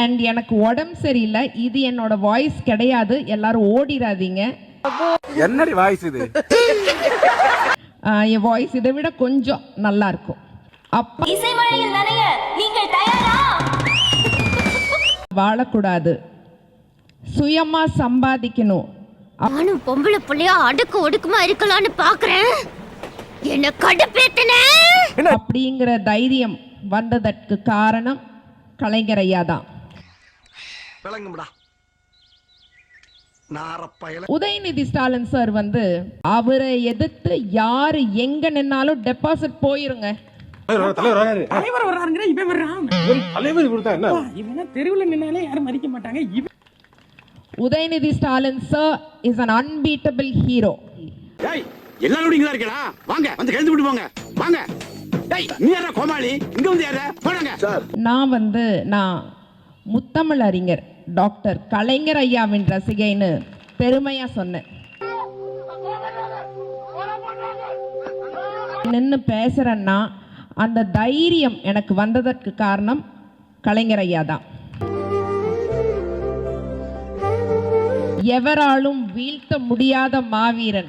And எனக்கு உடம்பு சரியில்லை. இது என்னோட வாய்ஸ் கிடையாது. எல்லாரும் ஓடிடாதீங்க என்னடி வாய்ஸ் இது? என் வாய்ஸ் இதை விட கொஞ்சம் நல்லா இருக்கும் அப்பா இசைமழையில் நனைய நீங்கள் தயாரா? வாழக்கூடாது. சுயமா சம்பாதிக்கணும். நானும் பொம்பளை புள்ளையா அடுக்கு ஒடுக்குமா இருக்கலாம்னு பாக்குறேன். என்ன கடுப்பேத்தன? அப்படிங்கிற தைரியம் வந்ததற்கு காரணம் கலைஞர் ஐயா தான். விளங்கும்டா. உதயநிதி ஸ்டாலின் சார் வந்து அவரை எதிர்த்து யாரு எங்க நின்னாலும் டெபாசிட் போயிருங்க. தலைவர் வர்றாருங்கிற இவன் வர்றான் தலைவர் கொடுத்தா என்ன? இவன் தெருவில் நின்னாலே யாரும் மதிக்க மாட்டாங்க. இவன் Udhayanidhi Stalin sir is an unbeatable hero டேய் எல்லாரும் இங்க இருக்கடா. வாங்க வந்து கழுந்து விட்டு போங்க. வாங்க. டேய் நீ யாரா கோமாளி? இங்க வந்து யாரா போடுங்க நான் வந்து நான் முத்தமிழ் அறிஞர் டாக்டர் கலைஞர் ஐயாவின் ரசிகைன்னு பெருமையா சொன்னேன். நின்று பேசுகிறேன்னா அந்த தைரியம் எனக்கு வந்ததற்கு காரணம் கலைஞர் ஐயா தான். எவராலும் வீழ்த்த முடியாத மாவீரன்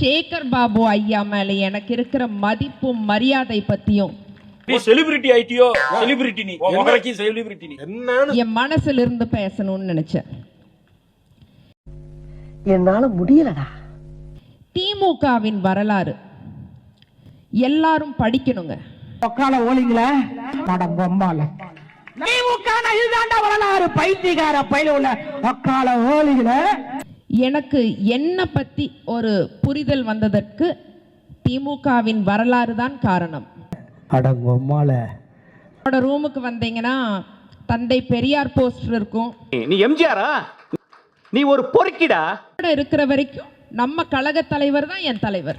சேகர் பாபு ஐயா மேலே எனக்கு இருக்கிற மதிப்பும் மரியாதை பற்றியும் நீ செலிபிரிட்டி ஆயிட்டியோ செலிபிரிட்டி நீ. உனக்கு செலிபிரிட்டி நீ? என்னன்னு? என் மனசுல இருந்து பேசணும்னு நினைச்சேன். என்னால முடியலடா. திமுகவின் வரலாறு. எல்லாரும் படிக்கணுங்க. ஒக்கால ஓலிங்கள. படம் பொம்பால. திமுக இதுதாண்டா வரலாறு. பைத்தியக்கார பயில உள்ள ஒக்கால ஓலிங்கள எனக்கு என்ன பத்தி ஒரு புரிதல் வந்ததற்கு திமுகவின் வரலாறு தான் காரணம். அடங்கொம்மால. என்னோட ரூமுக்கு வந்தீங்கன்னா தந்தை பெரியார் போஸ்டர் இருக்கும். நீ எம்ஜிஆரா? நீ ஒரு பொறுக்கிடா? கூட இருக்கிற வரைக்கும் நம்ம கழக தலைவர் தான் என் தலைவர்.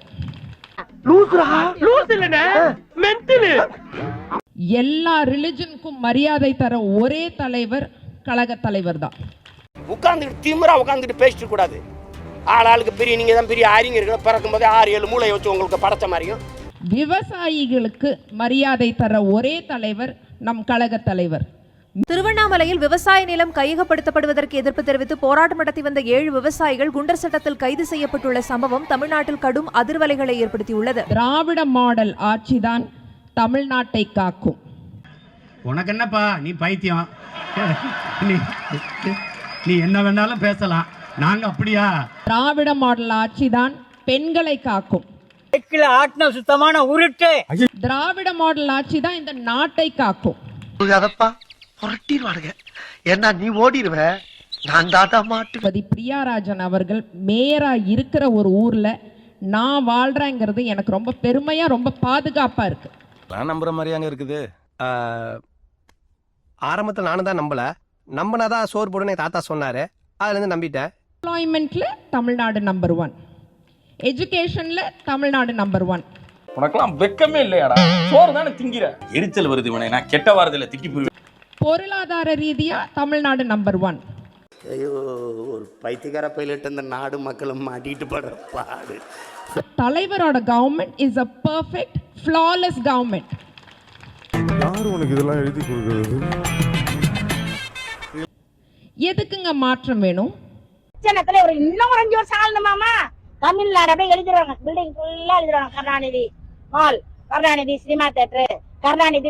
எல்லா ரிலிஜனுக்கும் மரியாதை தர ஒரே தலைவர் கழக தலைவர் தான். உட்கார்ந்துட்டு திமிரா உட்கார்ந்துட்டு பேசிட்டு கூடாது ஆள் ஆளுக்கு பெரிய நீங்க தான் பெரிய அறிஞர்கள் பிறக்கும் போதே ஆறு ஏழு மூளை வச்சு உங்களுக்கு படைச்ச மாதிரியும். விவசாயிகளுக்கு மரியாதை தர ஒரே தலைவர் நம் கழக தலைவர். திருவண்ணாமலையில் விவசாய நிலம் கையகப்படுத்தப்படுவதற்கு எதிர்ப்பு தெரிவித்து போராட்டம் நடத்தி வந்த ஏழு விவசாயிகள் குண்டர் சட்டத்தில் கைது செய்யப்பட்டுள்ள சம்பவம் தமிழ்நாட்டில் கடும் அதிர்வலைகளை ஏற்படுத்தியுள்ளது. திராவிட மாடல் ஆட்சிதான் தமிழ்நாட்டை காக்கும். உனக்கு என்னப்பா? நீ பைத்தியம். நீ நீ என்ன வேணாலும் பேசலாம். நாங்க அப்படியா? திராவிட மாடல் ஆட்சிதான் பெண்களை காக்கும். ஆட்டின சுத்தமான உருட்டு. திராவிட மாடல் ஆட்சி தான் இந்த நாட்டை காக்கும். அதப்பா புரட்டிடுவானுங்க. ஏன்னா நீ ஓடிடுவ நான் தாத்தா மாட்டு திருப்பதி பிரியாராஜன் அவர்கள் மேயரா இருக்கிற ஒரு ஊர்ல நான் வாழ்றேங்கிறது எனக்கு ரொம்ப பெருமையா ரொம்ப பாதுகாப்பா இருக்கு. நான் நம்புற மாதிரியாங்க இருக்குது. ஆரம்பத்தில் நானும் தான் நம்பல. நம்பினாதான் சோறு போடுன்னு தாத்தா சொன்னாரு. அதுல இருந்து நம்பிட்டேன். எம்ப்ளாய்மெண்ட்ல தமிழ்நாடு நம்பர் ஒன் எஜுகேஷன்ல தமிழ்நாடு நம்பர் ஒன் உனக்கெல்லாம் வெக்கமே இல்லையாடா? சோறு தானே திங்கிற? எரிச்சல் வருது இவனை. நான் கெட்ட வாரத்துல திட்டி போய் பொருளாதார ரீதியா தமிழ்நாடு நம்பர் ஒன் ஐயோ ஒரு பைத்தியக்கார பைலட் இந்த நாடு மக்களும் மாட்டிட்டு படுற பாடு. தலைவரோட government is a perfect flawless government யாரு உனக்கு இதெல்லாம் எழுதி கொடுக்குறது? எதுக்குங்க மாற்றம் வேணும்? ஜனத்துல ஒரு இன்னும் ஒரு அஞ்சு வருஷம் ஆளணுமாமா தமிழ்நாடு அப்படியே எழுதிடுவாங்க பில்டிங் ஃபுல்லா எழுதிடுவாங்க Karunanidhi mall Karunanidhi cinema theatre Karunanidhi